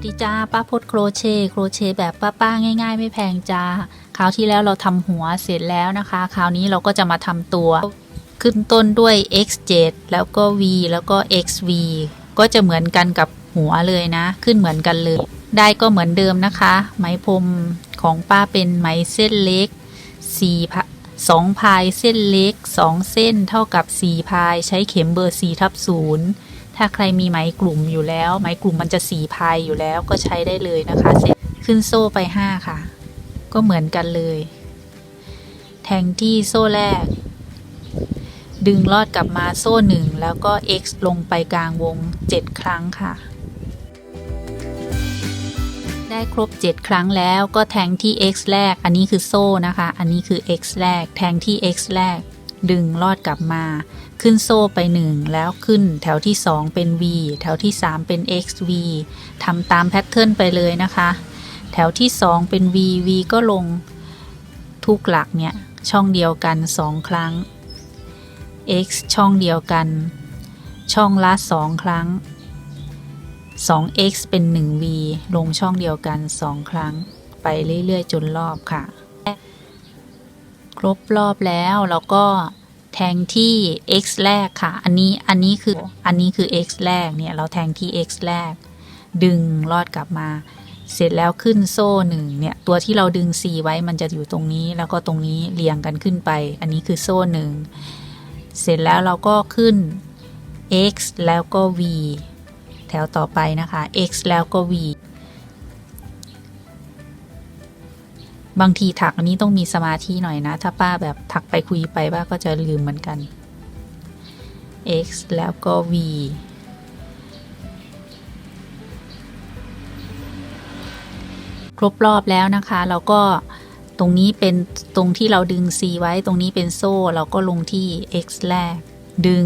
สดีจ้าป้าพดโครเชต์โครเชต์แบบป้าๆง่าย ๆ ไม่แพงจ้าคราวที่แล้วเราทำหัวเสร็จแล้วนะคะ คราวนี้เราก็จะมาทำตัว ขึ้นต้นด้วย x7 แล้วก็ v แล้วก็ xv ก็จะเหมือนกันกับหัวเลยนะ ขึ้นเหมือนกันเลย ได้ก็เหมือนเดิมนะคะ ไหมพรมของป้าเป็นไหมเส้นเล็ก4พะสองพายเส้นเล็ก 2 เส้นเท่ากับ 4 พาย ใช้เข็มเบอร์4ทับ0 ถ้าใครมีไหมกลุ่มอยู่แล้ว ไหมกลุ่มมันจะ4พายอยู่แล้วก็ใช้ได้เลยนะคะเส้นขึ้นโซ่ไป 5 ค่ะ ก็เหมือนกันเลย แทงที่โซ่แรก ดึงลอดกลับมาโซ่หนึ่งแล้วก็ x ลงไปกลางวง 7 ครั้งค่ะ ได้ครบ 7 ครั้งแล้วก็แทงที่ x แรก อันนี้คือโซ่นะคะ อันนี้คือ x แรก แทงที่ x แรก ดึงลอดกลับมา ขึ้นโซ่ไป 1 แล้วขึ้นแถวที่ 2 เป็น v แถวที่ 3 เป็น xv ทำตามแพทเทิร์นไปเลยนะคะ แถวที่ 2 เป็น v v ก็ลงทุกหลักเนี่ย ช่องเดียวกัน 2 ครั้ง x ช่องเดียวกัน ช่องละ 2 ครั้ง 2x เป็น 1v ลงช่องเดียวกัน 2 ครั้ง ไปเรื่อย ๆ จนรอบค่ะ ครบรอบแล้วเราก็แทงที่ x แรกค่ะ อันนี้อันนี้คืออันนี้คือ x แรกเนี่ยเราแทงที่ x แรก ดึงลอดกลับมา เสร็จแล้วขึ้นโซ่หนึ่งเนี่ยตัวที่เราดึง c ไว้มันจะอยู่ตรงนี้ แล้วก็ตรงนี้เรียงกันขึ้นไป อันนี้คือโซ่หนึ่งเสร็จแล้วเราก็ขึ้น x แล้วก็ v แถวต่อไปนะคะ x แล้วก็ v บางทีถักอันนี้ต้องมีสมาธิหน่อยนะ ถ้าป้าแบบถักไปคุยไปป้าก็จะลืมเหมือนกัน x แล้วก็ v ครบรอบแล้วนะคะเราก็ตรงนี้เป็นตรงที่เราดึง c ไว้ตรงนี้เป็นโซ่เราก็ลงที่ x แรก ดึง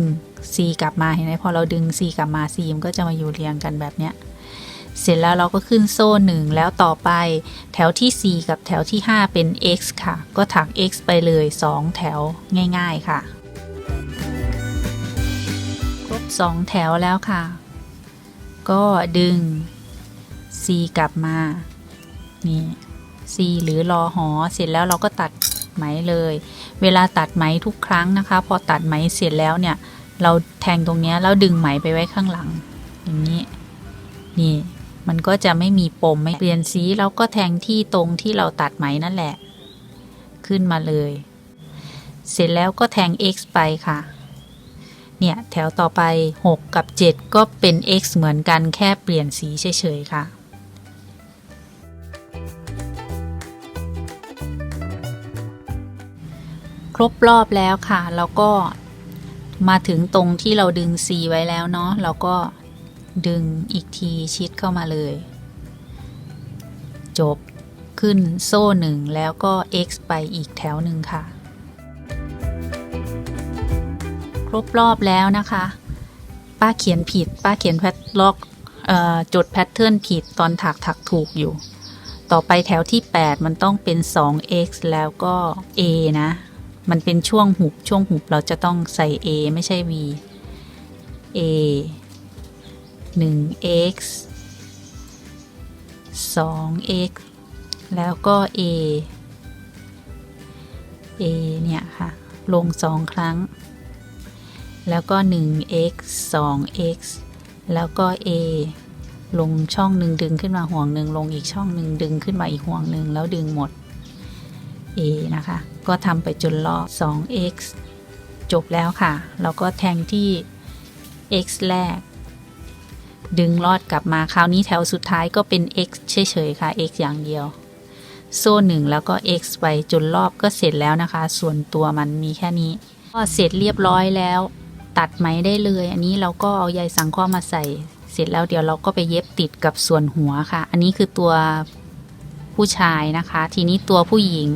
c กลับมาเห็นไหมพอเราดึง c กลับมา c มันก็จะมาอยู่เรียงกันแบบเนี้ย เสร็จแล้วเราก็ขึ้นโซ่หนึ่งแล้วต่อไป แถวที่ 4 กับแถวที่ 5 เป็น x ค่ะ ก็ถัก x ไปเลย 2 แถวง่ายๆค่ะ ครบ 2 แถวแล้วค่ะ ก็ดึง c กลับมา นี่ c หรือรอหอ เสร็จแล้วเราก็ตัดไหมเลย เวลาตัดไหมทุกครั้งนะคะ พอตัดไหมเสร็จแล้วเนี่ย เราแทงตรงนี้แล้วดึงไหมไปไว้ข้างหลัง อย่างนี้ นี่ มันก็จะไม่มีปมไม่เปลี่ยนสีเราก็แทงที่ตรงที่เราตัดไหมนั่นแหละ ขึ้นมาเลย เสร็จแล้วก็แทง x ไปค่ะ เนี่ยแถวต่อไป 6 กับ 7 ก็เป็น x เหมือนกันแค่เปลี่ยนสีเฉยๆค่ะครบรอบแล้วค่ะ แล้วก็มาถึงตรงที่เราดึง C ไว้แล้วเนาะเราก็ ดึงอีกทีชิดเข้ามาเลย จบขึ้นโซ่หนึ่งแล้วก็ x ไปอีกแถวหนึ่งค่ะ ครบรอบแล้วนะคะ ป้าเขียนผิด ป้าเขียนแพทล็อกจดแพทเทิร์นผิดตอนถักถักถูกอยู่ ต่อไปแถวที่ 8 มันต้องเป็น 2x แล้วก็ a นะ มันเป็นช่วงหุบ ช่วงหุบเราจะต้องใส่ a ไม่ใช่ v a 1x 2x แล้วก็ a a เนี่ยค่ะ ลงสองครั้ง แล้วก็ 1x 2x แล้วก็ a ลงช่องหนึ่งดึงขึ้นมาห่วงหนึ่งลงอีกช่องหนึ่งดึงขึ้นมาอีกห่วงหนึ่งแล้วดึงหมด a นะคะ ก็ทำไปจนรอบ 2x จบแล้วค่ะ เราก็แทงที่ x แรก ดึงลอดกลับมาคราวนี้แถวสุดท้ายก็เป็น x เฉยๆค่ะ x อย่างเดียว โซ่หนึ่งแล้วก็ x ไปจนรอบก็เสร็จแล้วนะคะ ส่วนตัวมันมีแค่นี้ ก็เสร็จเรียบร้อยแล้ว ตัดไหมได้เลย อันนี้เราก็เอาใยสังเคราะห์มาใส่ เสร็จแล้วเดี๋ยวเราก็ไปเย็บติดกับส่วนหัวค่ะ อันนี้คือตัวผู้ชายนะคะ ทีนี้ตัวผู้หญิง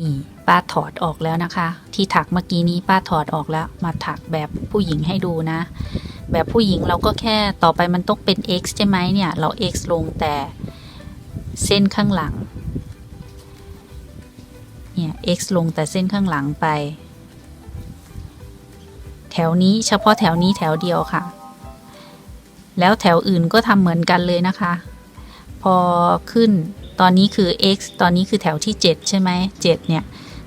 นี่ป้าถอดออกแล้วนะคะ ที่ถักเมื่อกี้นี้ป้าถอดออกแล้ว มาถักแบบผู้หญิงให้ดูนะ แบบผู้หญิงเราก็แค่ต่อไปมันต้องเป็น x ใช่ไหมเนี่ย เรา x ลงแต่เส้นข้างหลัง เนี่ย x ลงแต่เส้นข้างหลังไป แถวนี้เฉพาะแถวนี้แถวเดียวค่ะ แล้วแถวอื่นก็ทำเหมือนกันเลยนะคะ พอขึ้นตอนนี้คือ x ตอนนี้คือแถวที่ 7 ใช่ไหม7เนี่ย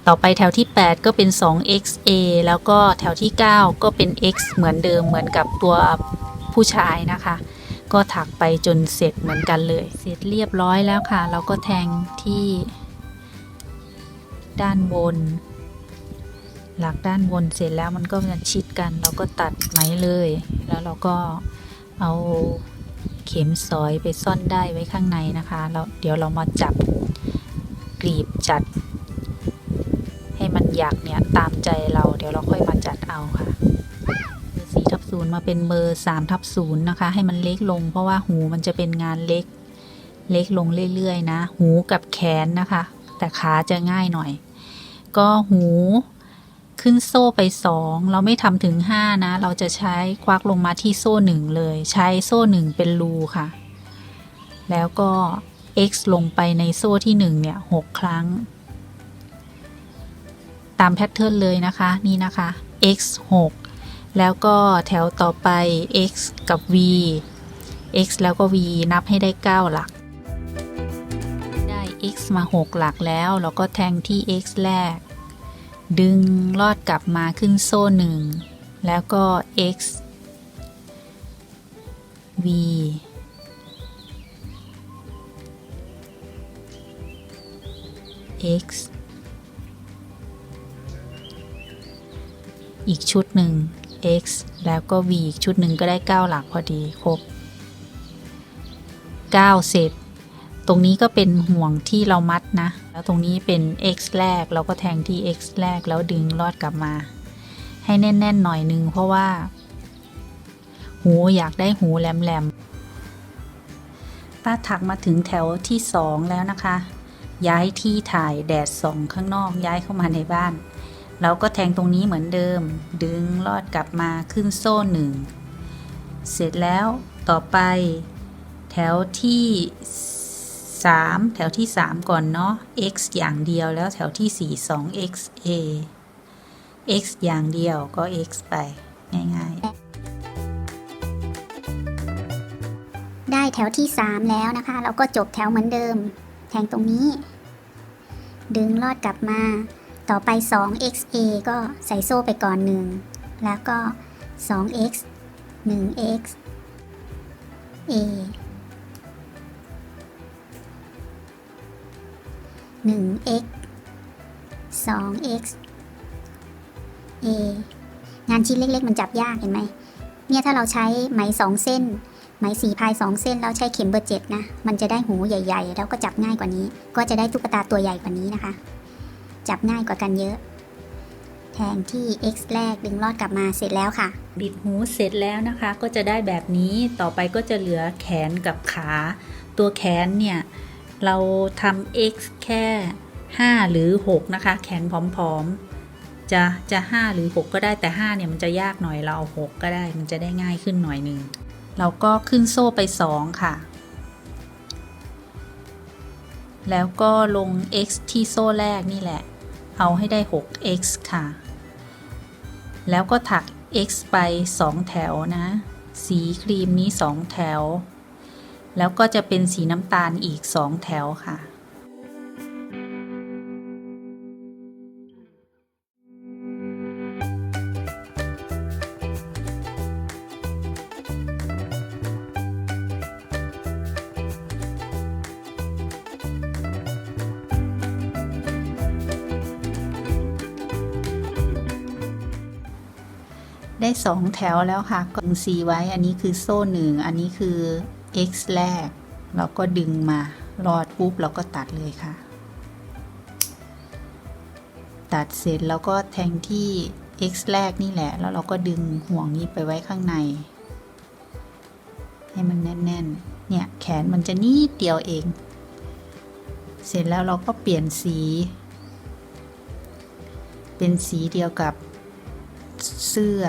ต่อไปแถวที่ 8 ก็เป็น 2xa แล้วก็แถวที่ 9 ก็เป็น x เหมือนเดิมเหมือนกับตัวผู้ชายนะคะ ก็ถักไปจนเสร็จเหมือนกันเลย เสร็จเรียบร้อยแล้วค่ะ เราก็แทงที่ด้านบน หลักด้านบนเสร็จแล้วมันก็จะชิดกัน เราก็ตัดไหมเลย แล้วเราก็เอาเข็มสอยไปซ่อนได้ไว้ข้างในนะคะแล้วเดี๋ยวเรามาจับกรีบจัด อยากเนี่ยตามใจเราเดี๋ยวเราค่อยมาจัดเอาค่ะเบอร์สี่ทับศูนย์มาเป็นเบอร์สามทับศูนย์นะคะ ให้มันเล็กลง เพราะว่าหูมันจะเป็นงานเล็ก เล็กลงเรื่อยๆนะ หูกับแขนนะคะ แต่ขาจะง่ายหน่อย ก็หูขึ้นโซ่ไปสองเราไม่ทำถึงห้านะ เราจะใช้ควักลงมาที่โซ่หนึ่งเลย ใช้โซ่หนึ่งเป็นรูค่ะ แล้วก็ x ลงไปในโซ่ที่หนึ่งเนี่ยหกครั้ง ตามแพทเทิร์นเลยนะคะ นี่นะคะ x 6แล้วก็แถวต่อไป x กับ v x แล้วก็ v นับให้ได้ 9 หลัก ได้ x มา 6 หลักแล้ว เราก็แทงที่ x แรก ดึงลอดกลับมาขึ้นโซ่หนึ่งแล้วก็ x v x อีก ชุดหนึ่ง x แล้วก็ v อีกชุดหนึ่งก็ได้ 9 หลักพอดีครบ9เสร็จตรงนี้ก็เป็นห่วงที่เรามัดนะ แล้วตรงนี้เป็น x แรกเราก็แทงที่ x แรกแล้วดึงลอดกลับมา ให้แน่นๆหน่อยนึงเพราะว่า หูอยากได้หูแหลมๆป้าถักมาถึงแถวที่ 2 แล้วนะคะ ย้ายที่ถ่ายแดดส่องข้างนอกย้ายเข้ามาในบ้าน เราก็แทงตรงนี้เหมือนเดิม ดึงลอดกลับมาขึ้นโซ่หนึ่ง เสร็จแล้วต่อไป แถวที่ 3 แถวที่ 3 ก่อนเนาะ x อย่างเดียวแล้วแถวที่ 4 2 x a x อย่างเดียวก็ x ไป ง่ายๆ ได้แถวที่ 3 แล้วนะคะ เราก็จบแถวเหมือนเดิม แทงตรงนี้ ดึงลอดกลับมา ต่อไป 2xa ก็ใส่โซ่ไปก่อน 1 แล้วก็ 2x 1x a 1x 2x a งานชิ้นเล็กๆ มันจับยากเห็นไหม เนี่ยถ้าเราใช้ไหมสองเส้น ไหมสี่พายสองเส้นแล้วใช้เข็มเบอร์เจ็ดนะ มันจะได้หูใหญ่ ๆ แล้วก็จับง่ายกว่านี้ ก็จะได้ตุ๊กตาตัวใหญ่กว่านี้นะคะ จับง่ายกว่ากันเยอะ แทงที่ x แรกดึงลอดกลับมาเสร็จแล้วค่ะ บิดหูเสร็จแล้วนะคะ ก็จะได้แบบนี้ต่อไปก็จะเหลือแขนกับขา ตัวแขนเนี่ย เราทำ x แค่ 5 หรือ 6 นะคะ แขนผอมๆ จะจะ 5 หรือ 6 ก็ได้แต่ 5 เนี่ยมันจะยากหน่อยเราเอา 6 ก็ได้มันจะได้ง่ายขึ้นหน่อยหนึ่งเราก็ขึ้นโซ่ไป 2 ค่ะแล้วก็ลง x ที่โซ่แรกนี่แหละ เอาให้ได้ 6x ค่ะ แล้วก็ถัก x ไป 2 แถวนะ สีครีมนี้ 2 แถว แล้วก็จะเป็นสีน้ำตาลอีก 2 แถวค่ะ 2 แถวแล้วค่ะก็ดึง C ไว้อันนี้คือโซ่หนึ่งอันนี้คือ X แรก เราก็ดึงมารอดปุ๊บเราก็ตัดเลยค่ะ ตัดเสร็จแล้วก็แทงที่ X แรกนี่แหละ แล้วเราก็ดึงห่วงนี้ไปไว้ข้างใน ให้มันแน่นๆ เนี่ยแขนมันจะนิดเดียวเอง เสร็จแล้วเราก็เปลี่ยนสี เป็นสีเดียวกับเสื้อ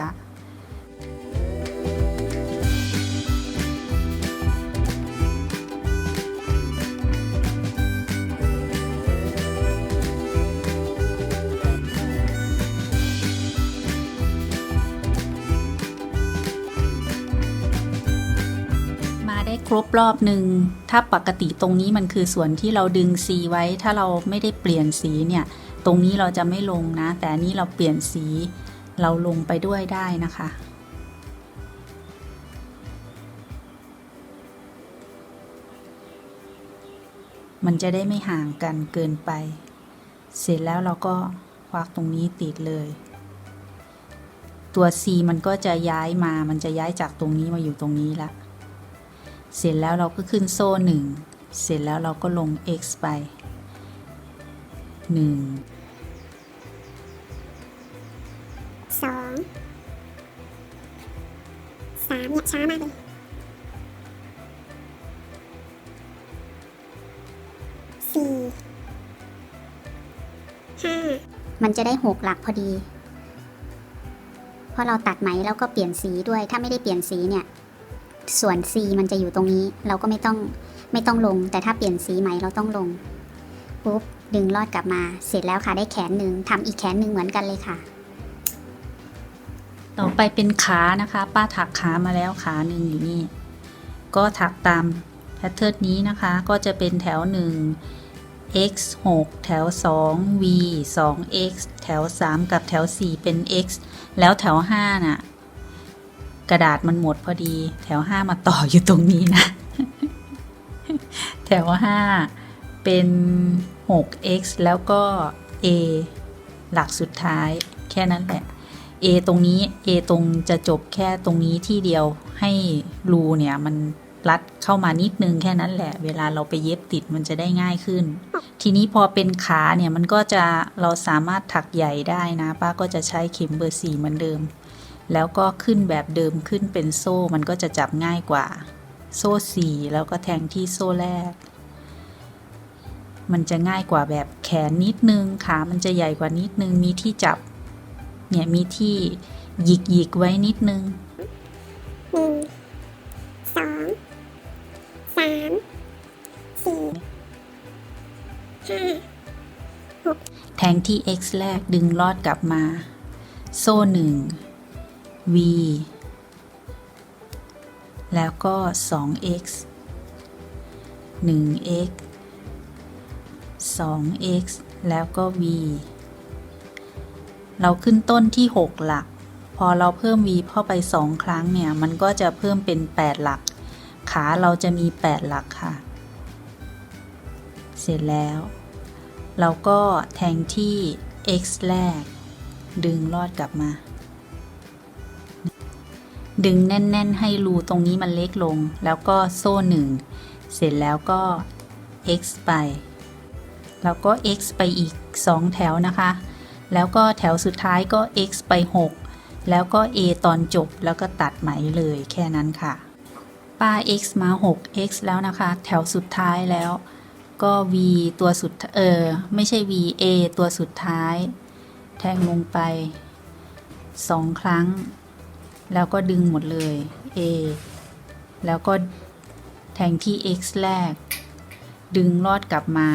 รบรอบหนึ่งถ้าปกติตรงนี้มันคือส่วนที่เราดึงสีไว้ ถ้าเราไม่ได้เปลี่ยนสีเนี่ย ตรงนี้เราจะไม่ลงนะ แต่อันนี้เราเปลี่ยนสี เราลงไปด้วยได้นะคะมันจะได้ไม่ห่างกันเกินไป เสร็จแล้วเราก็ควักตรงนี้ติดเลย ตัว C มันก็จะย้ายมา มันจะย้ายจากตรงนี้มาอยู่ตรงนี้ละ เสร็จแล้วเราก็ขึ้นโซ่หนึ่งเสร็จแล้วเราก็ลง x ไปหนึ่งสองสามเนี่ยช้ามากเลยสี่ห้ามันจะได้หกหลักพอดี เพราะเราตัดไหมแล้วก็เปลี่ยนสีด้วย ถ้าไม่ได้เปลี่ยนสีเนี่ย ส่วน C มันจะอยู่ตรงนี้ เราก็ไม่ต้องไม่ต้องลง แต่ถ้าเปลี่ยนสีไหมเราต้องลงปุ๊บดึงลอดกลับมาเสร็จแล้วค่ะได้แขนหนึ่งทำอีกแขนหนึ่งเหมือนกันเลยค่ะ ต่อไปเป็นขานะคะ ป้าถักขามาแล้วขาหนึ่งอยู่นี่ ก็ถักตามแพทเทิร์นนี้นะคะ ก็จะเป็นแถว1 x 6 แถว 2 v 2 x แถว 3 กับแถว 4 เป็น x แล้วแถว5น่ะ กระดาษมันหมดพอดี แถว5มาต่ออยู่ตรงนี้นะ แถว5เป็น 6x แล้วก็ a หลักสุดท้ายแค่นั้นแหละ A ตรงนี้ A ตรงจะจบแค่ตรงนี้ที่เดียวให้รูเนี่ยมันรัดเข้ามานิดนึงแค่นั้นแหละ เวลาเราไปเย็บติดมันจะได้ง่ายขึ้น ทีนี้พอเป็นขาเนี่ยมันก็จะเราสามารถถักใหญ่ได้นะ ป้าก็จะใช้เข็มเบอร์สี่เหมือนเดิม แล้วก็ขึ้นแบบเดิมขึ้นเป็นโซ่มันก็จะจับง่ายกว่า โซ่สี่แล้วก็แทงที่โซ่แรก มันจะง่ายกว่าแบบแขนนิดนึงขา มันจะใหญ่กว่านิดนึงมีที่จับ เนี่ยมีที่หยิกหยิกๆไว้นิดนึงหนึ่งสองสามสี่ห้าแทงที่ x แรกดึงลอดกลับมา โซ่หนึ่ง v แล้วก็ 2x 1x 2x แล้วก็ v เราขึ้นต้นที่ 6 หลัก พอเราเพิ่ม v เข้าไป 2 ครั้งเนี่ย มันก็จะเพิ่มเป็น 8 หลัก ขาเราจะมี 8 หลักค่ะ เสร็จแล้ว เราก็แทงที่ x แรก ดึงลอดกลับมา ดึงแน่น ๆ ให้รูตรงนี้มันเล็กลง แล้วก็โซ่หนึ่งเสร็จแล้วก็ x ไป แล้วก็ x ไปอีก 2 แถวนะคะ แล้วก็แถวสุดท้ายก็ x ไป 6 แล้วก็ a ตอนจบแล้วก็ตัดไหมเลยแค่นั้นค่ะ ป้า x มา 6x แล้วนะคะ แถวสุดท้ายแล้ว ก็ v ตัวสุดเออไม่ใช่ v a ตัวสุดท้าย แทงลงไป 2 ครั้ง แล้วก็ดึงหมดเลย a แล้วก็แทงที่ x แรก ดึงลอดกลับมา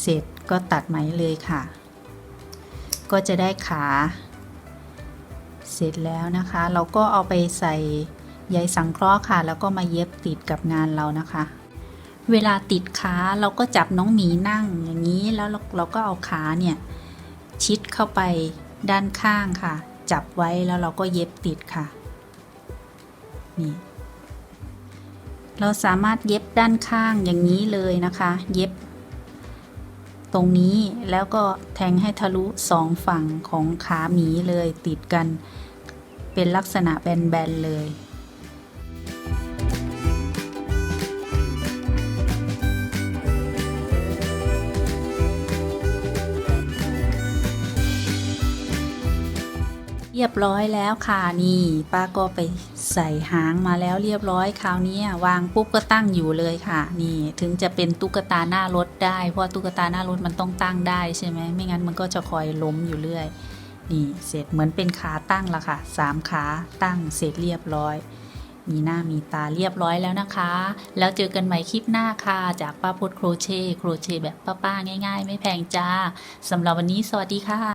เสร็จก็ตัดไหมเลยค่ะ ก็จะได้ขา เสร็จแล้วนะคะ เราก็เอาไปใส่ใยสังเคราะห์ค่ะ แล้วก็มาเย็บติดกับงานเรานะคะ เวลาติดขาเราก็จับน้องหมีนั่งอย่างนี้แล้วเราเราก็เอาขาเนี่ยชิดเข้าไปด้านข้างค่ะ จับไว้แล้วเราก็เย็บติดค่ะ นี่เราสามารถเย็บด้านข้างอย่างนี้เลยนะคะ เย็บ ตรงนี้แล้วก็แทงให้ทะลุสองฝั่งของขาหมีเลยติดกัน เป็นลักษณะแบนๆเลย รียบร้อยแล้วค่ะนี่ป้าก็ไปใส่หางมาแล้วเรียบร้อยคราวนี้วางปุ๊บก็ตั้งอยู่เลยค่ะ นี่ถึงจะเป็นตุ๊กตาหน้ารถได้ เพราะตุ๊กตาหน้ารถมันต้องตั้งได้ใช่ไหมไม่งั้นมันก็จะคอยล้มอยู่เรื่อย นี่เสร็จเหมือนเป็นขาตั้งละค่ะสามขาตั้งเสร็จเรียบร้อย มีหน้ามีตาเรียบร้อยแล้วนะคะ แล้วเจอกันใหม่คลิปหน้าค่ะ จากป้าพดโครเช่โครเช่แบบป้าๆง่าย ๆ ไม่แพงจ้าสำหรับวันนี้สวัสดีค่ะ